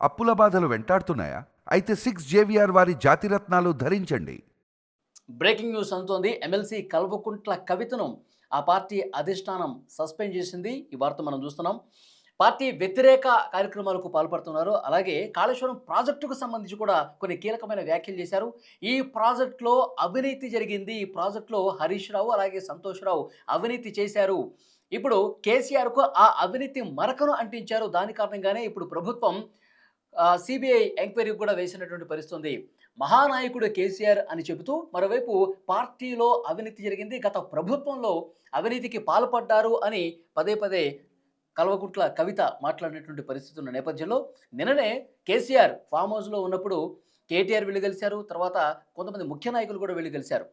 అప్పుల బాధలు వెంటాడుతున్నాయా? అయితే సిక్స్ జేవిఆర్ వారి జాతిరత్నాలు ధరించండి. బ్రేకింగ్ న్యూస్ అందుతోంది. ఎమ్మెల్సీ కల్వకుంట్ల కవితను ఆ పార్టీ అధిష్టానం సస్పెండ్ చేసింది. ఈ వార్త మనం చూస్తున్నాం. పార్టీ వ్యతిరేక కార్యక్రమాలకు పాల్పడుతున్నారు. అలాగే కాళేశ్వరం ప్రాజెక్టుకు సంబంధించి కూడా కొన్ని కీలకమైన వ్యాఖ్యలు చేశారు. ఈ ప్రాజెక్టులో అవినీతి జరిగింది. ఈ ప్రాజెక్టులో హరీష్ రావు అలాగే సంతోష్ రావు అవినీతి చేశారు. ఇప్పుడు కేసీఆర్కు ఆ అవినీతి మరకను అంటించారు. దాని కారణంగానే ఇప్పుడు ప్రభుత్వం సిబిఐ ఎంక్వైరీ కూడా వేసినటువంటి పరిస్థితి ఉంది మహానాయకుడు కేసీఆర్ అని చెబుతూ మరోవైపు పార్టీలో అవినీతి జరిగింది. గత ప్రభుత్వంలో అవినీతికి పాల్పడ్డారు అని పదే పదే కల్వకుంట్ల కవిత మాట్లాడినటువంటి పరిస్థితి ఉన్న నేపథ్యంలో నిన్ననే కేసీఆర్ ఫామ్ హౌస్లో ఉన్నప్పుడు కేటీఆర్ వెళ్ళి కలిశారు తర్వాత కొంతమంది ముఖ్య నాయకులు కూడా వెళ్ళి కలిశారు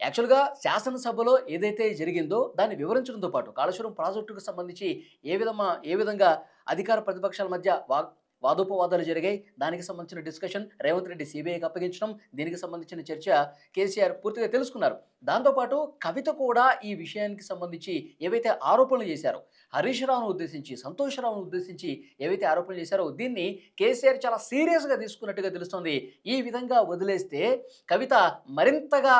యాక్చువల్గా శాసనసభలో ఏదైతే జరిగిందో దాన్ని వివరించడంతో పాటు కాళేశ్వరం ప్రాజెక్టుకు సంబంధించి ఏ విధమా ఏ విధంగా అధికార ప్రతిపక్షాల మధ్య వా వాదోపవాదాలు జరిగాయి. దానికి సంబంధించిన డిస్కషన్ రేవంత్ రెడ్డి సిబిఐకి అప్పగించడం దీనికి సంబంధించిన చర్చ కేసీఆర్ పూర్తిగా తెలుసుకున్నారు. దాంతోపాటు కవిత కూడా ఈ విషయానికి సంబంధించి ఏవైతే ఆరోపణలు చేశారో హరీష్ రావును ఉద్దేశించి సంతోష్ రావును ఉద్దేశించి ఏవైతే ఆరోపణలు చేశారో దీన్ని కేసీఆర్ చాలా సీరియస్గా తీసుకున్నట్టుగా తెలుస్తోంది. ఈ విధంగా వదిలేస్తే కవిత మరింతగా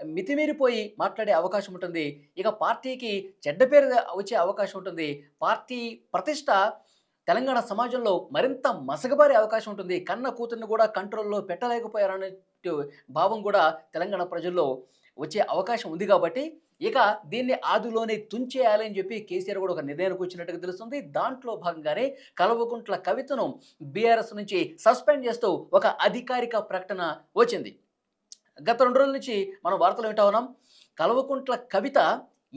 మితిమీరిపోయి మాట్లాడే అవకాశం ఉంటుంది. ఇక పార్టీకి చెడ్డ పేరు వచ్చే అవకాశం ఉంటుంది. పార్టీ ప్రతిష్ట తెలంగాణ సమాజంలో మరింత మసగబారే అవకాశం ఉంటుంది. కన్న కూతుర్ని కూడా కంట్రోల్లో పెట్టలేకపోయారనే భావం కూడా తెలంగాణ ప్రజల్లో వచ్చే అవకాశం ఉంది కాబట్టి ఇక దీన్ని ఆదిలోనే తుంచేయాలని చెప్పి కేసీఆర్ కూడా ఒక నిర్ణయానికి వచ్చినట్టుగా తెలుస్తుంది. దాంట్లో భాగంగానే కలవకుంట్ల కవితను బీఆర్ఎస్ నుంచి సస్పెండ్ చేస్తూ ఒక అధికారిక ప్రకటన వచ్చింది. గత రెండు రోజుల నుంచి మనం వార్తలు వింటా ఉన్నాం. కల్వకుంట్ల కవిత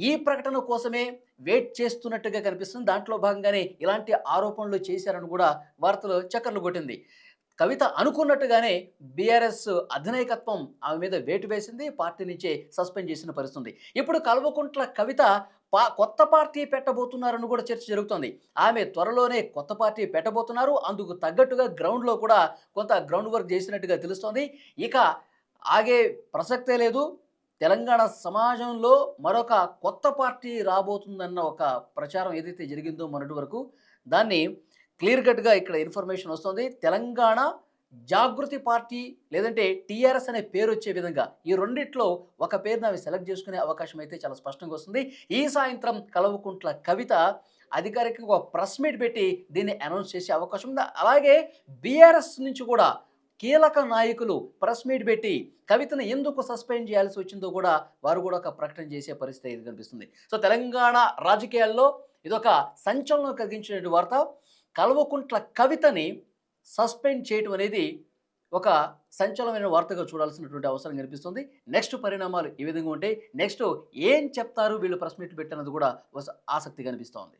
ఈ ప్రకటన కోసమే వెయిట్ చేస్తున్నట్టుగా కనిపిస్తుంది. దాంట్లో భాగంగానే ఇలాంటి ఆరోపణలు చేశారని కూడా వార్తలు చక్కర్లు కొట్టింది. కవిత అనుకున్నట్టుగానే బీఆర్ఎస్ అధినాయకత్వం ఆమె మీద వేటు వేసింది. పార్టీ నుంచే సస్పెండ్ చేసిన పరిస్థితుంది. ఇప్పుడు కల్వకుంట్ల కవిత పా కొత్త పార్టీ పెట్టబోతున్నారని కూడా చర్చ జరుగుతోంది. ఆమె త్వరలోనే కొత్త పార్టీ పెట్టబోతున్నారు. అందుకు తగ్గట్టుగా గ్రౌండ్లో కూడా కొంత గ్రౌండ్ వర్క్ చేసినట్టుగా తెలుస్తోంది. ఇక ఆగే ప్రసక్తే లేదు. తెలంగాణ సమాజంలో మరొక కొత్త పార్టీ రాబోతుందన్న ఒక ప్రచారం ఏదైతే జరిగిందో మొన్నటి వరకు దాన్ని క్లియర్ కట్గా ఇక్కడ ఇన్ఫర్మేషన్ వస్తుంది. తెలంగాణ జాగృతి పార్టీ లేదంటే టీఆర్ఎస్ అనే పేరు వచ్చే విధంగా ఈ రెండిట్లో ఒక పేరుని అవి సెలెక్ట్ చేసుకునే అవకాశం అయితే చాలా స్పష్టంగా వస్తుంది. ఈ సాయంత్రం కలవకుంట్ల కవిత అధికారికంగా ఒక ప్రెస్ మీట్ పెట్టి దీన్ని అనౌన్స్ చేసే అవకాశం ఉంది. అలాగే బీఆర్ఎస్ నుంచి కూడా కీలక నాయకులు ప్రెస్ మీట్ పెట్టి కవితను ఎందుకు సస్పెండ్ చేయాల్సి వచ్చిందో కూడా వారు కూడా ఒక ప్రకటన చేసే పరిస్థితి ఇది కనిపిస్తుంది. సో తెలంగాణ రాజకీయాల్లో ఇదొక సంచలనం కలిగించిన వార్త. కల్వకుంట్ల కవితని సస్పెండ్ చేయటం అనేది ఒక సంచలనమైన వార్తగా చూడాల్సినటువంటి అవసరం కనిపిస్తుంది. నెక్స్ట్ పరిణామాలు ఈ విధంగా ఉంటే నెక్స్ట్ ఏం చెప్తారు వీళ్ళు ప్రెస్ మీట్ పెట్టినది కూడా ఆసక్తి కనిపిస్తోంది.